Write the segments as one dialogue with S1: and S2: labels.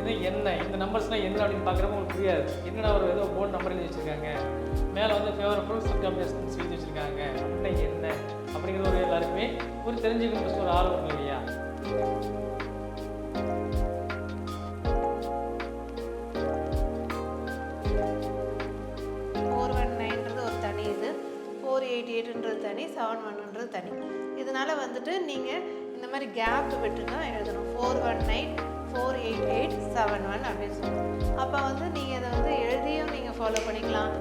S1: இது என்ன? இந்த நம்பர்ஸ்லாம் என்ன அப்படின்னு பார்க்குறப்ப உங்களுக்கு புரியாது. என்னடா ஒரு ஏதோ ஃபோன் நம்பர் எழுதி வச்சிருக்காங்க. மேலே வந்து ஃபேவரபுள் சர்க்கம்டன்ஸ் எழுதி வச்சுருக்காங்க. அப்படின்னா என்ன? அப்படிங்கிற ஒரு எல்லாருக்குமே ஒரு தெரிஞ்சுக்கணும் ஒரு ஆர்வம் இல்லையா?
S2: ஃபோர் ஒன் நைன்றது ஒரு தனி இது. ஃபோர் எயிட் எயிட்ன்றது தனி. செவன் ஒன்ன்றது தனி. இதனால வந்துட்டு நீங்கள் இந்த மாதிரி கேப் விட்டு தான் எழுதணும். ஃபோர் ஒன் செவன் ஒன் அப்படின்னு சொல்லுவோம் அப்போ வந்து நீங்கள் இதை வந்து எழுதியும் நீங்கள் ஃபாலோ பண்ணிக்கலாம்.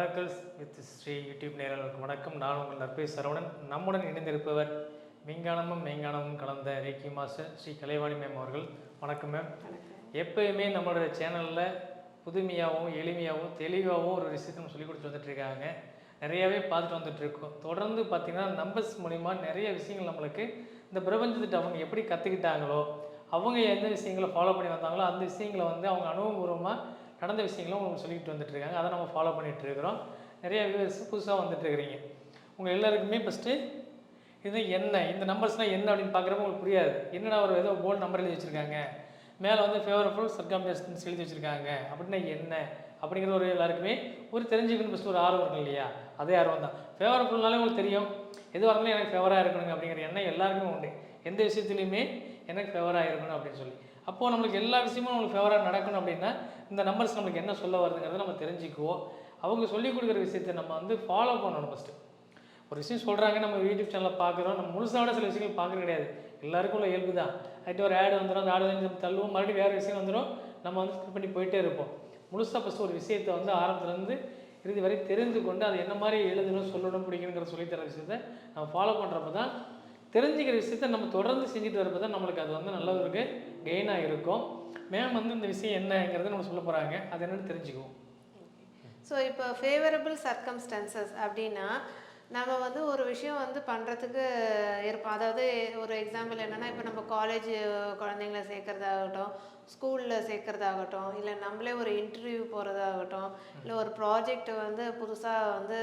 S1: மிராக்கல்ஸ் வித் ஸ்ரீ யூடியூப் நேரர்களுக்கு வணக்கம். நான் உங்கள் நற்பே சரவணன். நம்முடன் இணைந்திருப்பவர் விஞ்ஞானமும் மெய்ஞானமும் கலந்த reiki master Sri Kalaivani ma'am அவர்கள். வணக்கம் மேம் எப்பயுமே நம்மளோட சேனலில் புதுமையாகவும் எளிமையாகவும் தெளிவாகவும் ஒரு விஷயத்தை நம்ம சொல்லிக் கொடுத்து வந்துட்டு இருக்காங்க நிறையாவே பார்த்துட்டு வந்துட்டு இருக்கோம் தொடர்ந்து பார்த்தீங்கன்னா நம்பர்ஸ் மூலிமா நிறைய விஷயங்கள் நம்மளுக்கு இந்த பிரபஞ்சத்திட்ட அவங்க எப்படி கற்றுக்கிட்டாங்களோ அவங்க எந்த விஷயங்களை ஃபாலோ பண்ணி வந்தாங்களோ அந்த விஷயங்களை வந்து அவங்க அனுபவபூர்வமாக நடந்த விஷயங்களும் உங்களுக்கு சொல்லிக்கிட்டு வந்துட்டு இருக்காங்க அதை நம்ம ஃபாலோ பண்ணிட்டு இருக்கிறோம் நிறைய வியூவர்ஸ் புதுசாக வந்துட்டுருக்கிறீங்க. உங்கள் எல்லாருக்குமே ஃபஸ்ட்டு இது என்ன? இந்த நம்பர்ஸ்னால் என்ன அப்படின்னு பார்க்குறப்ப உங்களுக்கு புரியாது. என்னடா ஒரு ஏதோ போர்டு நம்பர் எழுதி வச்சுருக்காங்க. மேலே வந்து ஃபேவரபுள் சர்க்கம்டன்ஸ் எழுதி வச்சுருக்காங்க. அப்படின்னா என்ன? அப்படிங்கிற ஒரு எல்லாருக்குமே ஒரு தெரிஞ்சுக்கணும் ஃபஸ்ட்டு ஒரு ஆர்வம் இருக்கும் இல்லையா? அதே ஆர்வம் தான். ஃபேவரபுள்னாலே உங்களுக்கு தெரியும். எது வரலாம் எனக்கு ஃபேவராக இருக்கணுங்க அப்படிங்கிற எண்ணம் எல்லாருக்குமே உண்டு. எந்த விஷயத்துலையுமே எனக்கு ஃபேவராக இருக்கணும் அப்படின்னு சொல்லி. அப்போது நம்மளுக்கு எல்லா விஷயமும் நம்மளுக்கு ஃபேவராக நடக்கணும் அப்படின்னா இந்த நம்பர்ஸ் நம்மளுக்கு என்ன சொல்ல வருதுங்கிறத நம்ம தெரிஞ்சுக்குவோம். அவங்க சொல்லிக் கொடுக்குற விஷயத்தை நம்ம வந்து ஃபாலோ பண்ணணும் ஃபஸ்ட்டு ஒரு விஷயம் சொல்கிறாங்க நம்ம யூடியூப் சேனலில் பார்க்குறோம். நம்ம முழுசாவோட சில விஷயங்கள் பார்க்குறது கிடையாது. எல்லாருக்கும் உள்ள இயல்பு தான். ஆகிட்டு ஒரு ஆடு வந்துடும் அந்த ஆடு வந்து தள்ளுவோம். மறுபடியும் வேறு விஷயம் வந்துடும் நம்ம வந்து ஸ்கிப் பண்ணி போயிட்டே இருப்போம். முழுசாக ஃபஸ்ட்டு ஒரு விஷயத்தை வந்து ஆரம்பத்துலேருந்து இறுதி வரை தெரிந்து கொண்டு அது என்ன மாதிரி எழுதணும் சொல்லணும் பிடிக்கணுங்கிற சொல்லித்தர விஷயத்த நம்ம ஃபாலோ பண்ணுறப்ப தான் தெரிஞ்சுக்கிற விஷயத்த நம்ம தொடர்ந்து செஞ்சுட்டு வரப்போ தான் நம்மளுக்கு அது வந்து நல்ல ஒரு கெயினாக இருக்கும் மேம் வந்து இந்த விஷயம் என்னங்கிறத நம்ம சொல்ல போகிறாங்க அது என்னன்னு தெரிஞ்சுக்குவோம்.
S2: ஸோ இப்போ ஃபேவரபிள் சர்க்கம்ஸ்டன்சஸ் அப்படின்னா நம்ம வந்து ஒரு விஷயம் வந்து பண்ணுறதுக்கு இருப்போம். அதாவது ஒரு எக்ஸாம்பிள் என்னென்னா இப்போ நம்ம காலேஜ் குழந்தைங்கள சேர்க்குறதாகட்டும் ஸ்கூலில் சேர்க்குறதாகட்டும் இல்லை நம்மளே ஒரு இன்டர்வியூ போகிறதாகட்டும் இல்லை ஒரு ப்ராஜெக்ட் வந்து புதுசாக வந்து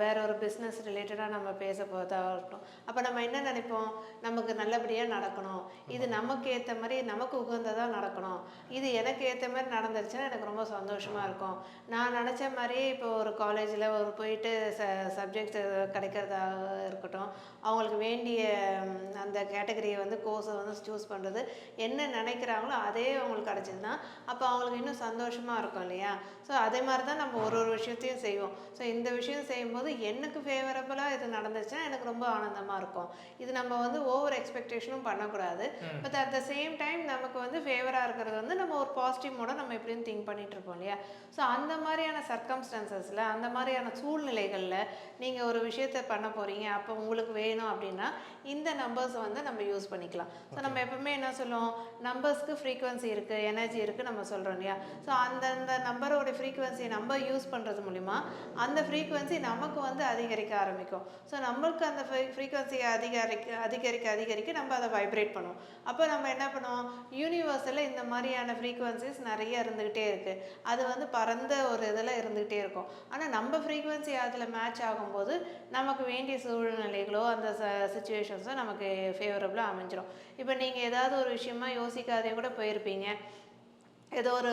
S2: வேற ஒரு பிஸ்னஸ் ரிலேட்டடாக நம்ம பேச போகிறதாகட்டும் அப்போ நம்ம என்ன நினைப்போம்? நமக்கு நல்லபடியாக நடக்கணும். இது நமக்கு ஏற்ற மாதிரி நமக்கு உகந்ததாக நடக்கணும். இது எனக்கு ஏற்ற மாதிரி நடந்துருச்சுன்னா எனக்கு ரொம்ப சந்தோஷமாக இருக்கும். நான் நினச்ச மாதிரியே இப்போ ஒரு காலேஜில் ஒரு போயிட்டு ச சப்ஜெக்ட் கிடைக்கிறதாக இருக்கட்டும். அவங்களுக்கு வேண்டிய அந்த கேட்டகரியை வந்து கோர்ஸை வந்து சூஸ் பண்ணுறது என்ன நினைக்கிறாங்களோ அதே அவங்களுக்கு கிடச்சிதுன்னா அப்போ அவங்களுக்கு இன்னும் சந்தோஷமாக இருக்கும் இல்லையா? ஸோ அதே மாதிரி தான் நம்ம ஒரு ஒரு விஷயத்தையும் செய்வோம். ஸோ இந்த விஷயம் செய்யும்போது எனக்கு ஃபேவரபுளாக இது நடந்துச்சுன்னா எனக்கு ரொம்ப ஆனந்தமாக இருக்கும். இது நம்ம வந்து ஓவர் எக்ஸ்பெக்டேஷனும் பண்ணக்கூடாது. But at the same time நமக்கு வந்து ஃபேவராக இருக்கிறது வந்து நம்ம ஒரு பாசிட்டிவ் மோட நம்ம எப்படியும் திங்க் பண்ணிட்டு இருப்போம் இல்லையா? ஸோ அந்த மாதிரியான சர்க்கம்ஸ்டான்சஸில் அந்த மாதிரியான சூழ்நிலைகளில் நீங்கள் ஒரு விஷயத்தை பண்ண போகிறீங்க அப்போ உங்களுக்கு வேணும் அப்படின்னா இந்த நம்பர்ஸை வந்து நம்ம யூஸ் பண்ணிக்கலாம். ஸோ நம்ம எப்பவுமே என்ன சொல்லுவோம்? நம்பர்ஸ்க்கு ஃப்ரீக்குவன்சி இருக்குது எனர்ஜி இருக்குது நம்ம சொல்கிறோம் இல்லையா? ஸோ அந்தந்த நம்பரோட ஃப்ரீக்குவன்சி நம்ம யூஸ் பண்ணுறது மூலிமா அந்த ஃப்ரீக்குவன்சி நமக்கு வந்து அதிகரிக்க ஆரம்பிக்கும். ஸோ நம்மளுக்கு அந்த ஃப்ரீக்குவன்சியை அதிகரிக்க அதிகரிக்க அதிகரிக்க நம்ம அதை வைப்ரேட் பண்ணுவோம். அப்போ நம்ம என்ன பண்ணுவோம்? யூனிவர்ஸில் இந்த மாதிரியான ஃப்ரீக்குவன்சிஸ் நிறைய இருந்துக்கிட்டே இருக்குது அது வந்து பரந்த ஒரு இதில் இருந்துக்கிட்டே இருக்கும். ஆனால் நம்ம ஃப்ரீக்குவன்சி அதில் மேட்ச் ஆகும்போது நமக்கு வேண்டிய சூழ்நிலைகளோ அந்த சுச்சுவேஷன்ஸோ நமக்கு ஃபேவரபுளாக அமைஞ்சிரும். இப்போ நீங்கள் ஏதாவது ஒரு விஷயமா யோசிக்காதே கூட போயிருப்பீங்க. ஏதோ ஒரு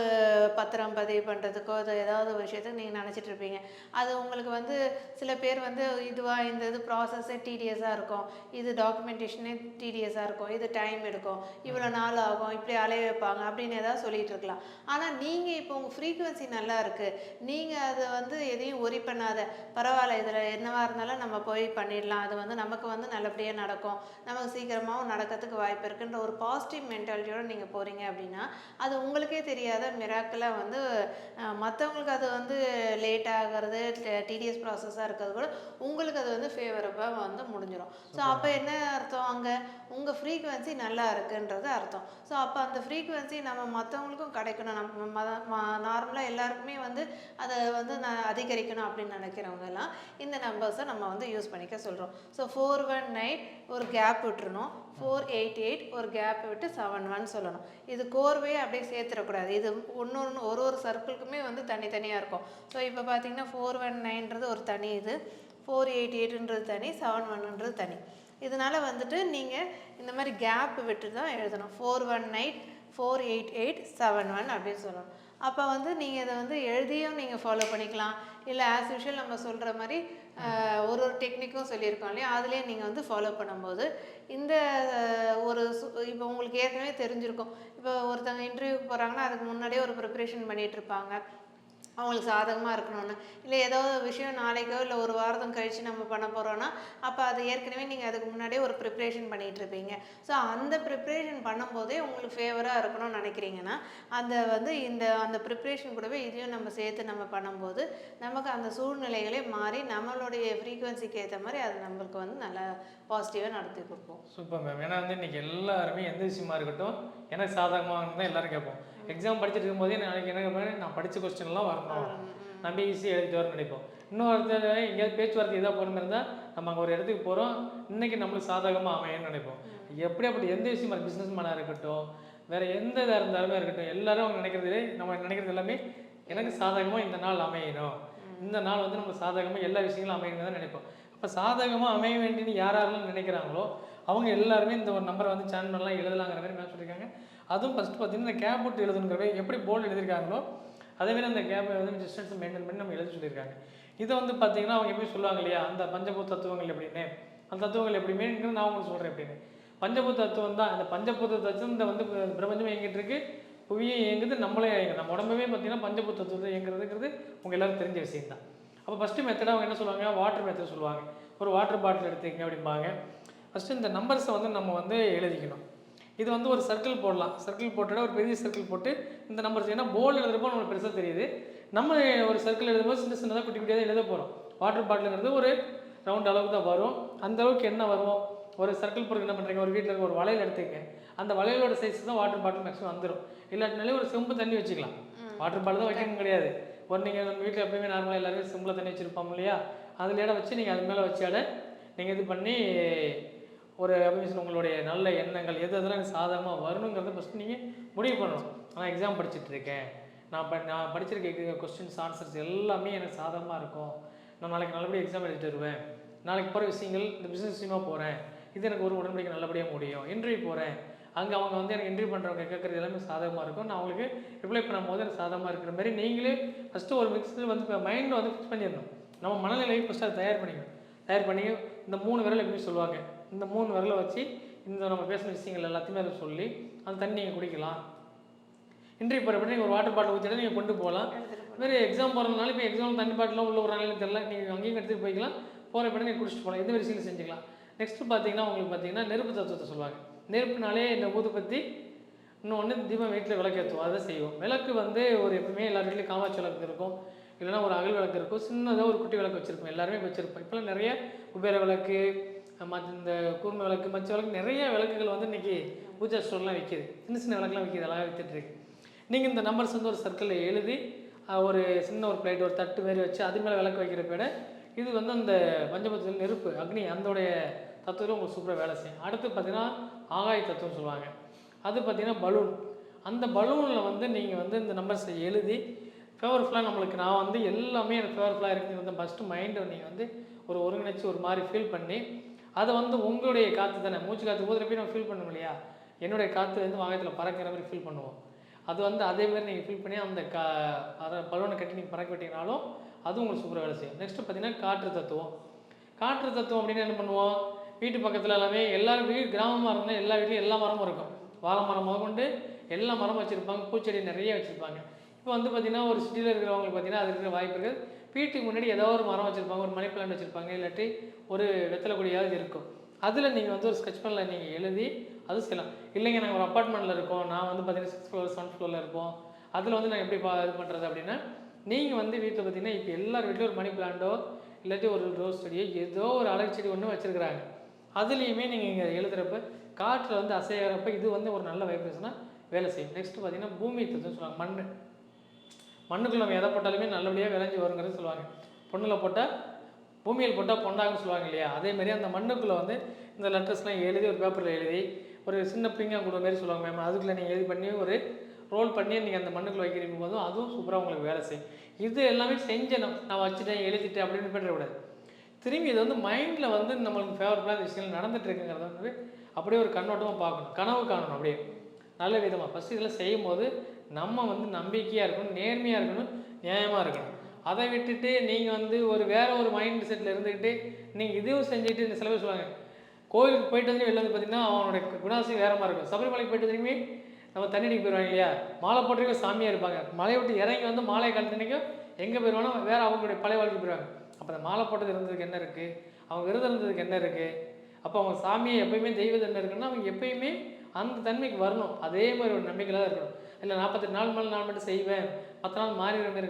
S2: பத்திரம் பதிவு பண்ணுறதுக்கோ அது ஏதாவது ஒரு விஷயத்துக்கு நீங்கள் நினச்சிட்டு இருப்பீங்க. அது உங்களுக்கு வந்து சில பேர் வந்து இதுவாக இந்த இது ப்ராசஸ்ஸே டிடிஎஸாக இருக்கும். இது டாக்குமெண்டேஷனே டிடிஎஸாக இருக்கும். இது டைம் எடுக்கும். இவ்வளோ நாள் ஆகும். இப்படி அலைய வைப்பாங்க. அப்படின்னு ஏதாவது சொல்லிட்டு இருக்கலாம். ஆனால் நீங்கள் இப்போ உங்கள் ஃப்ரீக்குவென்சி நல்லா இருக்குது நீங்கள் அதை வந்து எதையும் ஒரி பண்ணாத. பரவாயில்ல இதில் என்னவாக இருந்தாலும் நம்ம போய் பண்ணிடலாம். அது வந்து நமக்கு வந்து நல்லபடியாக நடக்கும். நமக்கு சீக்கிரமாகவும் நடக்கிறதுக்கு வாய்ப்பு இருக்குன்ற ஒரு பாசிட்டிவ் மென்டாலிட்டியோடு நீங்கள் போகிறீங்க அப்படின்னா அது உங்களுக்கே தெரியாத மிராக்கலாக வந்து மற்றவங்களுக்கு அது வந்து லேட் ஆகிறது டிடிஎஸ் ப்ராசஸாக இருக்கிறது கூட உங்களுக்கு அது வந்து ஃபேவரபாக வந்து முடிஞ்சிடும் ஸோ அப்போ என்ன அர்த்தம் அங்கே? உங்கள் ஃப்ரீக்குவென்சி நல்லா இருக்குன்றது அர்த்தம். ஸோ அப்போ அந்த ஃப்ரீக்குவென்சி நம்ம மற்றவங்களுக்கும் கிடைக்கணும். நம்ம நார்மலாக எல்லாருக்குமே வந்து அதை வந்து நான் அதிகரிக்கணும் அப்படின்னு நினைக்கிறவங்க எல்லாம் இந்த நம்பர்ஸை நம்ம வந்து யூஸ் பண்ணிக்க சொல்கிறோம் ஸோ ஃபோர் ஒன் நைன் ஒரு கேப் விட்டுறணும். ஃபோர் எயிட் எயிட் ஒரு கேப் விட்டு செவன் ஒன் சொல்லணும். இது கோர்வே அப்படியே சேர்த்துடக்கூடாது. இது ஒன்று ஒன்று ஒரு ஒரு சர்க்கிளுக்குமே வந்து தனித்தனியாக இருக்கும். ஸோ இப்போ பார்த்தீங்கன்னா ஃபோர் ஒன் நைன்றது ஒரு தனி இது. ஃபோர் எயிட் எயிட்டுன்றது தனி செவன் ஒன்னுன்றது தனி. இதனால் வந்துட்டு நீங்கள் இந்த மாதிரி கேப் விட்டு தான் எழுதணும். Four one nine four eight eight seven one அப்படின்னு சொல்லணும். அப்போ வந்து நீங்கள் இதை வந்து எழுதியும் நீங்கள் ஃபாலோ பண்ணிக்கலாம். இல்லை ஆஸ் யூஷுவல் நம்ம சொல்கிற மாதிரி ஒரு ஒரு டெக்னிக்கும் சொல்லியிருக்கோம் இல்லையா? அதுலேயே நீங்கள் வந்து ஃபாலோ பண்ணும்போது இந்த ஒரு இப்போ உங்களுக்கு ஏற்கனவே தெரிஞ்சிருக்கும். இப்போ ஒருத்தவங்க இன்டர்வியூக்கு போகிறாங்கன்னா அதுக்கு முன்னாடியே ஒரு ப்ரிப்ரேஷன் பண்ணிகிட்ருப்பாங்க அவங்களுக்கு சாதகமாக இருக்கணும்னு. இல்லை ஏதோ விஷயம் நாளைக்கோ இல்லை ஒரு வாரம் கழித்து நம்ம பண்ண போகிறோன்னா அப்போ அது ஏற்கனவே நீங்கள் அதுக்கு முன்னாடியே ஒரு ப்ரிப்ரேஷன் பண்ணிகிட்டு இருப்பீங்க. ஸோ அந்த ப்ரிப்ரேஷன் பண்ணும்போதே உங்களுக்கு ஃபேவராக இருக்கணும்னு நினைக்கிறீங்கன்னா அந்த வந்து இந்த அந்த ப்ரிப்ரேஷன் கூடவே இதையும் நம்ம சேர்த்து நம்ம பண்ணும்போது நமக்கு அந்த சூழ்நிலைகளே மாறி நம்மளுடைய ஃப்ரீக்குவென்சிக்கு ஏற்ற மாதிரி அது நம்மளுக்கு வந்து நல்லா பாசிட்டிவாக நடத்தி கொடுப்போம்
S1: சூப்பர் மேம் ஏன்னா வந்து இன்றைக்கி எல்லாருமே எந்த விஷயமா இருக்கட்டும் எனக்கு சாதகமாக தான் எல்லோரும் கேட்போம். எக்ஸாம் படிச்சுட்டு இருக்கும்போதே நாளைக்கு என்ன நான் படித்த கொஸ்டின்லாம் வரணும். நம்ம ஈஸியாக எழுதிட்டு வரணும்னு நினைப்போம். இன்னொருத்தர் எங்கேயாவது பேச்சுவார்த்தை எதாவது போகிற இருந்தால் நம்ம அங்கே ஒரு இடத்துக்கு போகிறோம் இன்னைக்கு நம்மளுக்கு சாதகமாக அமையணும்னு நினைப்போம். எப்படி அப்படி எந்த விஷயமா பிஸ்னஸ் மேனாக இருக்கட்டும் வேற எந்த இதாக இருந்தாலுமே இருக்கட்டும் எல்லாரும் அவங்க நினைக்கிறது நம்ம நினைக்கிறது எல்லாமே எனக்கு சாதகமாக இந்த நாள் அமையணும். இந்த நாள் வந்து நம்ம சாதகமாக எல்லா விஷயங்களும் அமையணும் தான் நினைப்போம். அப்போ சாதகமாக அமைய வேண்டியது யார் யாரெல்லாம் நினைக்கிறாங்களோ அவங்க எல்லாருமே இந்த ஒரு நம்பரை வந்து சேன் பண்ணலாம் எழுதலாங்கிற மாதிரி மேம் சொல்லியிருக்காங்க. அதுவும் ஃபஸ்ட்டு பார்த்தீங்கன்னா இந்த கேப் விட்டு எழுதுங்கிறவே எப்படி போர்டு எழுதியிருக்காங்களோ அதேமாரி அந்த கேப்பை வந்து டிஸ்டன்ஸ் மெயின்டைன் பண்ணி நம்ம எழுத சொல்லியிருக்காங்க. இதை வந்து பார்த்தீங்கன்னா அவங்க எப்படி சொல்லுவாங்க இல்லையா? அந்த பஞ்சபூத தத்துவங்கள் எப்படின்னு. அந்த தத்துவங்கள் எப்படிமே நான் உங்களுக்கு சொல்கிறேன் எப்படின்னு. பஞ்சபூத தத்துவம் தான். அந்த பஞ்சபூத தத்துவம் இந்த வந்து பிரபஞ்சம் இயங்கிட்டு இருக்கு. புவியும் இயங்குது நம்மளே இயங்குது. நம்ம உடம்புமே பார்த்தீங்கன்னா பஞ்சபூத தத்துவத்தை இயங்குறதுங்கிறது உங்க எல்லாரும் தெரிஞ்ச விஷயம் தான். அப்போ ஃபஸ்ட்டு மெத்தடாக அவங்க என்ன சொல்லுவாங்க? வாட்டர் மெத்தட் சொல்லுவாங்க. ஒரு வாட்டர் பாட்டில் எடுத்துக்கங்க அப்படிம்பாங்க. ஃபஸ்ட்டு இந்த நம்பர்ஸை வந்து நம்ம வந்து எழுதிக்கணும். இது வந்து ஒரு சர்க்கிள் போடலாம். சர்க்கிள் போட்டுட ஒரு பெரிய சர்க்கிள் போட்டு இந்த நம்பர்ஸ் ஏன்னா போர்டு எழுதுறப்போ நம்மளுக்கு பெருசாக தெரியுது. நம்ம ஒரு சர்க்கிள் எழுதும்போது சின்ன சின்னதாக குட்டி குட்டியாக எழுத போகிறோம் வாட்டர் பாட்டிலுங்கிறது ஒரு ரவுண்ட் அளவுக்கு தான் வரும். அந்த அளவுக்கு என்ன வரும்? ஒரு சர்க்கிள் போடுறது என்ன பண்ணுறீங்க ஒரு வீட்டில் இருக்க ஒரு வளையல் எடுத்துக்கங்க. அந்த வளையலோட சைஸ் தான் வாட்டர் பாட்டில் மேக்ஸிமம் வந்துடும் இல்லாட்டினாலே ஒரு செம்பு தண்ணி வச்சுக்கலாம். வாட்டர் பாட்டில் தான் வைக்கணும் கிடையாது. ஒரு நீங்கள் நம்ம வீட்டில் எப்பயுமே நார்மலாக எல்லாருமே செம்பில் தண்ணி வச்சுருப்போம் இல்லையா? அதில் இடம் வச்சு நீங்கள் அது மேலே வச்சு நீங்கள் இது பண்ணி ஒரு அபிமிஷன் உங்களுடைய நல்ல எண்ணங்கள் எது எதெல்லாம் எனக்கு சாதகமாக வரணுங்கிறத ஃபஸ்ட்டு நீங்கள் முடிவு பண்ணணும். நான் எக்ஸாம் படிச்சுட்டு இருக்கேன் நான் ப நான் படிச்சிருக்க கொஸ்டின்ஸ் ஆன்சர்ஸ் எல்லாமே எனக்கு சாதகமாக இருக்கும். நான் நாளைக்கு நல்லபடியாக எக்ஸாம் எழுதிட்டு வருவேன். நாளைக்கு போகிற விஷயங்கள் இந்த பிஸ்னஸ் விஷயமா போகிறேன் இது எனக்கு ஒரு உடன்படிக்கை நல்லபடியாக முடியும். இன்டர்வியூ போகிறேன் அங்கே அவங்க வந்து எனக்கு இன்டர்வியூ பண்ணுறவங்க கேட்குறது எல்லாமே சாதகமாக இருக்கும். நான் அவங்களுக்கு ரிப்ளை பண்ணும்போது எனக்கு சாதகமாக இருக்கிற மாதிரி நீங்களே ஃபஸ்ட்டு ஒரு மிக்ஸில் வந்து மைண்டில் வந்து ஃபிக்ஸ் பண்ணிடணும். நம்ம மனநிலையை ஃபஸ்ட்டு அதை தயார் பண்ணிக்கணும். தயார் பண்ணி இந்த மூணு விரல் எப்படி சொல்லுவாங்க? இந்த மூணு விரலை வச்சு இந்த நம்ம பேசின விஷயங்கள் எல்லாத்தையுமே அதை சொல்லி அந்த தண்ணி நீங்கள் குடிக்கலாம். இன்டர்வியூ போகிறப்ப நீங்கள் ஒரு வாட்டர் பாட்டில் ஊற்றிட்டு நீங்கள் கொண்டு போகலாம். வேறு எக்ஸாம் போகிறதுனால இப்போ எக்ஸாம் தண்ணி பாட்டிலாம் உள்ள ஒரு நாளைக்கு தெரியல. நீங்கள் அங்கேயும் எடுத்துகிட்டு போய்க்கலாம். போகிறப்ப நீங்கள் குடிச்சிட்டு போகலாம். எந்த விஷயம் செஞ்சுக்கலாம். நெக்ஸ்ட்டு பார்த்தீங்கன்னா உங்களுக்கு பார்த்தீங்கன்னா நெருப்பு தத்துவத்தை சொல்லுவாங்க. நெருப்புனாலே இந்த ஊதுபத்தி இன்னொன்று தீபம் வீட்டில் விளக்கேற்றுவோம் அதை செய்வோம். விளக்கு வந்து ஒரு எப்பவுமே எல்லார் வீட்லேயும் காமாட்சி விளக்கு இருக்கும். இல்லைன்னா ஒரு அகல் விளக்கு இருக்கும். சின்னதாக ஒரு குட்டி விளக்கு வச்சுருப்போம். எல்லாருமே வச்சுருப்போம். இப்போலாம் நிறைய குபேர விளக்கு மற்ற இந்த கூர்ம விளக்கு மற்ற விளக்கு நிறைய விளக்குகள் வந்து இன்றைக்கி பூஜா ஸ்டோர்லாம் விற்கிது சின்ன சின்ன விளக்குலாம் விற்கிது அழகாக வித்துட்டு இருக்கு. நீங்கள் இந்த நம்பர்ஸ் வந்து ஒரு சர்க்கிளில் எழுதி ஒரு சின்ன ஒரு பிளேட் ஒரு தட்டு மாரி வச்சு அது மேலே விளக்கு வைக்கிறப்ப விட இது வந்து அந்த பஞ்சபத்தில் நெருப்பு அக்னி அந்தோடைய தத்துவத்தில் உங்களுக்கு சூப்பராக வேலை செய்யும். அடுத்து பார்த்தீங்கன்னா ஆகாய தத்துவம் சொல்லுவாங்க. அது பார்த்தீங்கன்னா பலூன். அந்த பலூனில் வந்து நீங்கள் வந்து இந்த நம்பர்ஸை எழுதி ஃபேவர்ஃபுல்லாக நம்மளுக்கு நான் வந்து எல்லாமே எனக்கு ஃபேவர்ஃபுல்லாக இருக்குங்கிறத ஃபஸ்ட்டு மைண்டை நீங்கள் வந்து ஒரு ஒருங்கிணைச்சு ஒரு மாதிரி ஃபீல் பண்ணி அதை வந்து உங்களுடைய காற்று தானே? மூச்சு காற்று போது போய் நம்ம ஃபீல் பண்ணோம் இல்லையா? என்னுடைய காற்று வந்து வாகத்தில் பறக்கிற மாதிரி ஃபீல் பண்ணுவோம். அது வந்து அதே மாதிரி நீங்கள் ஃபில் பண்ணி அந்த கா அதை பலூனை கட்டி நீங்கள் பறக்க விட்டீங்கனாலும் அதுவும் உங்களுக்கு சூப்பராக வேலை செய்யும். நெக்ஸ்ட்டு பார்த்தீங்கன்னா காற்று தத்துவம். காற்று தத்துவம் அப்படின்னு என்ன பண்ணுவோம்? வீட்டு பக்கத்தில் எல்லாமே எல்லா வீடு கிராமமாக இருந்தால் எல்லா வீட்லேயும் எல்லா மரமும் இருக்கும். வாழை மரம் முதற்கொண்டு எல்லா மரமும் வச்சுருப்பாங்க பூச்செடி நிறைய வச்சுருப்பாங்க. இப்போ வந்து பார்த்திங்கன்னா ஒரு சிட்டியில் இருக்கிறவங்களுக்கு பார்த்தீங்கன்னா அது இருக்கிற வாய்ப்பு இருக்குது வீட்டுக்கு முன்னாடி ஏதோ ஒரு மரம் வச்சுருப்பாங்க ஒரு மணி பிளான்ட் வச்சுருப்பாங்க இல்லாட்டி ஒரு வெத்தலை கொடியாவது இருக்கும். அதில் நீங்கள் வந்து ஒரு ஸ்கெட்ச் பெனில் நீங்கள் எழுதி அது செய்யலாம். இல்லைங்க நாங்கள் ஒரு அப்பார்ட்மெண்ட்டில் இருக்கோம். நான் வந்து பார்த்தீங்கன்னா சிக்ஸ் ஃப்ளோர் செவன்த் ஃப்ளோரில் இருப்போம். அதில் வந்து நான் எப்படி பா இது பண்ணுறது அப்படின்னா நீங்கள் வந்து வீட்டில் பார்த்தீங்கன்னா இப்போ எல்லார் வீட்லேயும் ஒரு மணி பிளான்ட்டோ இல்லாட்டி ஒரு ரோஸ் செடியோ ஏதோ ஒரு அழகு செடி ஒன்று வச்சுருக்குறாங்க. அதுலேயுமே நீங்கள் இங்கே எழுதுகிறப்ப காற்றில் வந்து அசைகிறப்ப இது வந்து ஒரு நல்ல வைப்ரேஷனாக வேலை செய்யும். நெக்ஸ்ட் பார்த்தீங்கன்னா பூமி தத்துவம் சொல்லுவாங்க மண் மண்ணுக்குள்ள நம்ம எதை போட்டாலுமே நல்லபடியாக விளைஞ்சி வருங்கிறது சொல்லுவாங்க. பொண்ணில் போட்டால் பூமியில் போட்டால் பொண்டாங்கன்னு சொல்லுவாங்க இல்லையா? அதே மாதிரி அந்த மண்ணுக்குள்ளே வந்து இந்த லெட்டர்ஸ்லாம் எழுதி ஒரு பேப்பரில் எழுதி ஒரு சின்ன பிள்ளைங்க கூட மாதிரி சொல்லுவாங்க மேம் அதுக்குள்ளே நீங்கள் எழுதி பண்ணி ஒரு ரோல் பண்ணி நீங்கள் அந்த மண்ணுக்குள்ள வைக்கிறீங்க போதும் அதுவும் சூப்பராக உங்களுக்கு வேலை செய்யும். இது எல்லாமே செஞ்சேன். நான் வச்சுட்டேன் எழுதிட்டேன் அப்படின்னு பண்ணிடக்கூடாது திரும்பி இது வந்து மைண்டில் வந்து நம்மளுக்கு ஃபேவரபுளாக இந்த விஷயங்கள் நடந்துட்டு இருக்குங்கிறத வந்து அப்படியே ஒரு கண்ணோட்டமாக பார்க்கணும். கனவு காணணும் அப்படியே. நல்ல விதமாக ஃபஸ்ட்டு இதெல்லாம் செய்யும் போது நம்ம வந்து நம்பிக்கையாக இருக்கணும் நேர்மையாக இருக்கணும் நியாயமாக இருக்கணும். அதை விட்டுட்டு நீங்கள் வந்து ஒரு வேற ஒரு மைண்ட் செட்டில் இருந்துக்கிட்டு நீங்கள் இதுவும் செஞ்சுட்டு இந்த சில பேர் சொல்லுவாங்க கோயிலுக்கு போயிட்டு வந்து வெளில வந்து பார்த்தீங்கன்னா அவனுடைய குணாசி வேற மாதிரி இருக்கும். சபரிமலைக்கு போயிட்டு திரும்பி நம்ம தண்ணி அடிக்க போயிடுவாங்க இல்லையா? மாலை போட்டிருக்க சாமியாக இருப்பாங்க. மலையை விட்டு இறங்கி வந்து மாலை காலத்தினைக்கும் எங்கே போயிடுவானோ வேறு அவங்களுடைய பழைய வாழ்க்கை போயிடுவாங்க அப்போ அந்த மாலை போட்டது இருந்ததுக்கு என்ன இருக்குது அவங்க விரதம் இருந்ததுக்கு என்ன இருக்குது அப்போ அவங்க சாமியை எப்பயுமே தெய்வம் என்ன இருக்குன்னா அவங்க எப்பயுமே அந்த தன்மைக்கு வரணும். அதே மாதிரி ஒரு நம்பிக்கையில் தான் இருக்கணும். இல்லை நாற்பத்தெட்டு நாள் மேலே நான் மட்டும் செய்வேன். பத்து நாள் மாறிடுற மாதிரி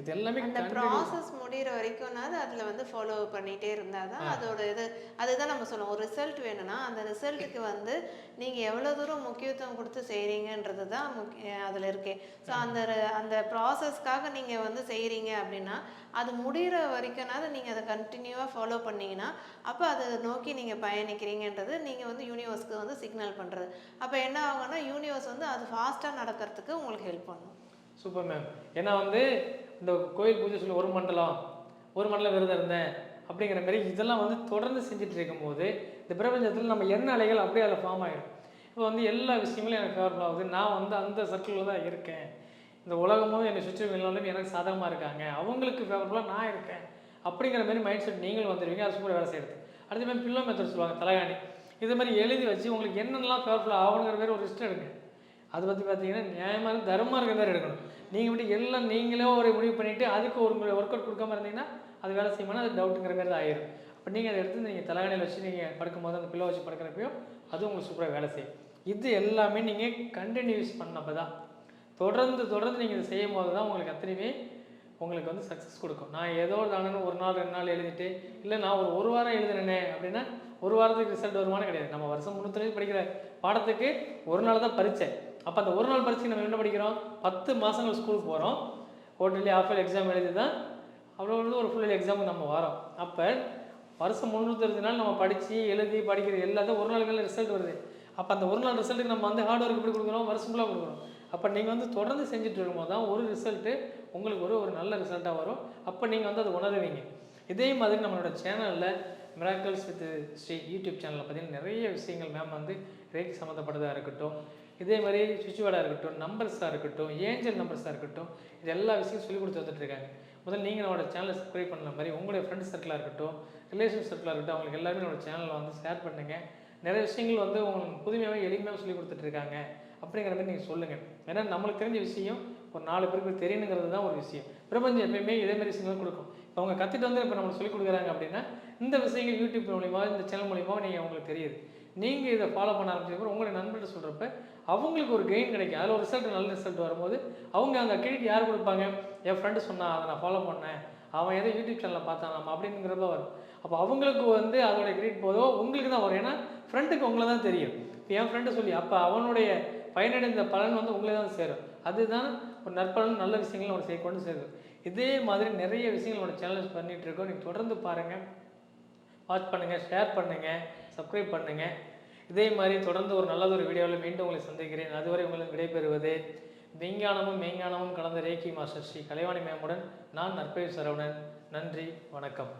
S1: இது எல்லாமே
S2: அந்த ப்ராசஸ் முடிகிற வரைக்கும்னாது அதில் வந்து ஃபாலோ பண்ணிகிட்டே இருந்தால் தான் அதோட இது அதுதான் நம்ம சொல்லுவோம். ஒரு ரிசல்ட் வேணும்னா அந்த ரிசல்ட்டுக்கு வந்து நீங்கள் எவ்வளோ தூரம் முக்கியத்துவம் கொடுத்து செய்கிறீங்கன்றது தான் முக்கிய அதில் இருக்கே. ஸோ அந்த அந்த ப்ராசஸ்க்காக நீங்கள் வந்து செய்கிறீங்க அப்படின்னா அது முடிகிற வரைக்கும்னாது நீங்கள் அதை கண்டினியூவாக ஃபாலோ பண்ணீங்கன்னா அப்போ அதை நோக்கி நீங்கள் பயணிக்கிறீங்கன்றது நீங்கள் வந்து யூனிவர்ஸ்க்கு வந்து சிக்னல் பண்ணுறது அப்போ என்ன ஆகும்னா யூனிவர்ஸ் வந்து அது ஃபாஸ்ட்டாக நடக்கிறதுக்கு உங்களுக்கு ஹெல்ப் பண்ணும்.
S1: சூப்பர் மேம் ஏன்னா வந்து இந்த கோயில் பூஜை சொல்லி ஒரு மண்டலம் ஒரு மண்டலம் விரதம் இருந்தேன் அப்படிங்கிற மாதிரி இதெல்லாம் வந்து தொடர்ந்து செஞ்சுட்டு இருக்கும்போது இந்த பிரபஞ்சத்தில் நம்ம என்ன அலைகள் அப்படியே அதில் ஃபார்ம் ஆகிடும் இப்போ வந்து எல்லா விஷயங்களும் எனக்கு ஃபேவரபுள் ஆகுது. நான் வந்து அந்த சர்க்கிளில் தான் இருக்கேன். இந்த உலகமும் என்னை சுற்றி எல்லாரும் எனக்கு சாதகமாக இருக்காங்க. அவங்களுக்கு ஃபேவரபுளாக நான் இருக்கேன். அப்படிங்கிற மாதிரி மைண்ட் செட் நீங்களும் வந்துடுவீங்க அது சூப்பர் வேலை செய்யுது. அடுத்த மாதிரி பில்லோ மெத்தட் சொல்லுவாங்க தலைகாணி. இது மாதிரி எழுதி வச்சு உங்களுக்கு என்னென்னலாம் ஃபேவரபுளாக ஆகணுங்கிற மாதிரி ஒரு லிஸ்ட் எடுங்க. அது பற்றி பார்த்தீங்கன்னா நியாயமாக தர்மமாக இருக்கிற மாதிரி எடுக்கணும். நீங்கள் மட்டும் எல்லாம் நீங்களே ஒரு முடிவு பண்ணிவிட்டு அதுக்கு ஒரு ஒர்க் அவுட் கொடுக்காம இருந்தீங்கன்னா அது வேலை செய்யுமானா அது டவுட்டுங்கிற மாதிரி தான் ஆயிரும். அப்போ நீங்கள் அதை எடுத்து நீங்கள் தலைகாணியில் வச்சு நீங்கள் படுக்கும்போது அந்த பிள்ளை வச்சு படுக்கிறப்பையும் அதுவும் உங்களுக்கு சூப்பராக வேலை செய்யும். இது எல்லாமே நீங்கள் கண்டினியூஸ் பண்ணப்போ தான் தொடர்ந்து தொடர்ந்து நீங்கள் இதை செய்யும் போது தான் உங்களுக்கு அத்தனையுமே உங்களுக்கு வந்து சக்ஸஸ் கொடுக்கும். நான் ஏதோ ஒரு தானே ஒரு நாள் ரெண்டு நாள் எழுதிட்டு இல்லை நான் ஒரு ஒரு வாரம் எழுதுனேனே அப்படின்னா ஒரு வாரத்துக்கு ரிசல்ட் வருமானம் கிடையாது. நம்ம வருஷம் முந்நூற்றி படிக்கிற பாடத்துக்கு ஒரு நாள் தான் பரீட்சை. அப்போ அந்த ஒரு நாள் பரீட்சைக்கு நம்ம என்ன படிக்கிறோம்? பத்து மாதங்கள் ஸ்கூலுக்கு போகிறோம் ஹோட்டல்லே ஆஃப் எக்ஸாம் எழுதி தான் அவ்வளோ வந்து ஒரு ஃபுல் எக்ஸாமுக்கு நம்ம வரோம். அப்போ வருஷம் முந்நூற்றி நாள் நம்ம படித்து எழுதி படிக்கிறது எல்லாத்தையும் ஒரு நாளுக்குள்ள ரிசல்ட் வருது. அப்போ அந்த ஒரு நாள் ரிசல்ட்டுக்கு நம்ம வந்து ஹார்ட் ஒர்க் எப்படி கொடுக்குறோம்? வருஷம் ஃபுல்லாக கொடுக்குறோம். அப்போ நீங்கள் வந்து தொடர்ந்து செஞ்சுட்டு இருக்கும்போது தான் ஒரு ரிசல்ட்டு உங்களுக்கு ஒரு ஒரு நல்ல ரிசல்ட்டாக வரும். அப்போ நீங்கள் வந்து அதை உணருவீங்க. இதே மாதிரி நம்மளோட சேனலில் மிராக்கல்ஸ் வித் ஸ்ரீ யூடியூப் சேனலில் பார்த்தீங்கன்னா நிறைய விஷயங்கள் மேம் வந்து ரேக் சம்மந்தப்பட்டதாக இருக்கட்டும். இதே மாதிரி சுவிட்ச்வேர்டாக இருக்கட்டும் நம்பர்ஸாக இருக்கட்டும் ஏஞ்சல் நம்பர்ஸாக இருக்கட்டும் இது எல்லா விஷயமும் சொல்லி கொடுத்து வந்துட்டு இருக்காங்க. முதல்ல நீங்கள் நம்மளோட சேனலை சப்ஸ்கிரைப் பண்ண மாதிரி உங்களுடைய ஃப்ரெண்ட்ஸ் சர்க்கிளாக இருக்கட்டும் ரிலேஷன் சர்க்கிளாக இருக்கட்டும் அவங்களுக்கு எல்லாருமே நம்மளோட சேனலை வந்து ஷேர் பண்ணுங்கள் நிறைய விஷயங்கள் வந்து உங்களுக்கு புதுமையாக எளிமையாக சொல்லி கொடுத்துட்ருக்காங்க அப்படிங்கிற மாதிரி நீங்கள் சொல்லுங்கள் ஏன்னா நம்மளுக்கு தெரிஞ்ச விஷயம் ஒரு நாலு பேருக்கு தெரியணுங்கிறது தான் ஒரு விஷயம். பிரபஞ்சம் எப்பயுமே இதே மாதிரி விஷயங்கள் கொடுக்கும். இப்போ அவங்க கற்றுட்டு வந்து இப்போ நம்மளுக்கு சொல்லிக் கொடுக்குறாங்க அப்படின்னா இந்த விஷயங்கள் யூடியூப் மூலிமா இந்த சேனல் மூலிமா நீங்கள் அவங்களுக்கு தெரியுது. நீங்கள் இதை ஃபாலோ பண்ண ஆரம்பிச்சதுக்கப்புறம் உங்களுடைய நண்பர்கிட்ட சொல்கிறப்ப அவங்களுக்கு ஒரு கெயின் கிடைக்கும். அதில் ஒரு ரிசல்ட் நல்ல ரிசல்ட் வரும்போது அவங்க அந்த கிரெடிட் யார் கொடுப்பாங்க? என் ஃப்ரெண்டு சொன்னான் அதை நான் ஃபாலோ பண்ணேன். அவன் எதை யூடியூப் சேனலில் பார்த்தான் நம்ம அப்படிங்கிறத வரும். அப்போ அவங்களுக்கு வந்து அதோட கிரெடிட் போதோ உங்களுக்கு தான் வரும். ஏன்னா ஃப்ரெண்டுக்கு உங்களை தான் தெரியும். இப்போ என் ஃப்ரெண்டு சொல்லி அப்போ அவனுடைய பயனடைந்த பலன் வந்து உங்களை தான் சேரும். அதுதான் ஒரு நற்பலன் நல்ல விஷயங்கள் ஒரு செய்ய கொண்டு சேரும் இதே மாதிரி நிறைய விஷயங்கள் உங்களோட சேனல்ஸ் பண்ணிகிட்டு இருக்கோம். நீங்கள் தொடர்ந்து பாருங்கள் வாட்ச் பண்ணுங்கள் ஷேர் பண்ணுங்கள் சப்ஸ்கிரைப் பண்ணுங்கள் இதே மாதிரி தொடர்ந்து ஒரு நல்லது ஒரு வீடியோவில் மீண்டும் உங்களை சந்திக்கிறேன். அதுவரை உங்களுக்கு விடைபெறுவது விஞ்ஞானமும் மெய்ஞானமும் கலந்த ரேக்கி மாஸ்டர் ஸ்ரீ கலைவாணி மேமுடன் நான் நற்பேர் சரவணன். நன்றி வணக்கம்.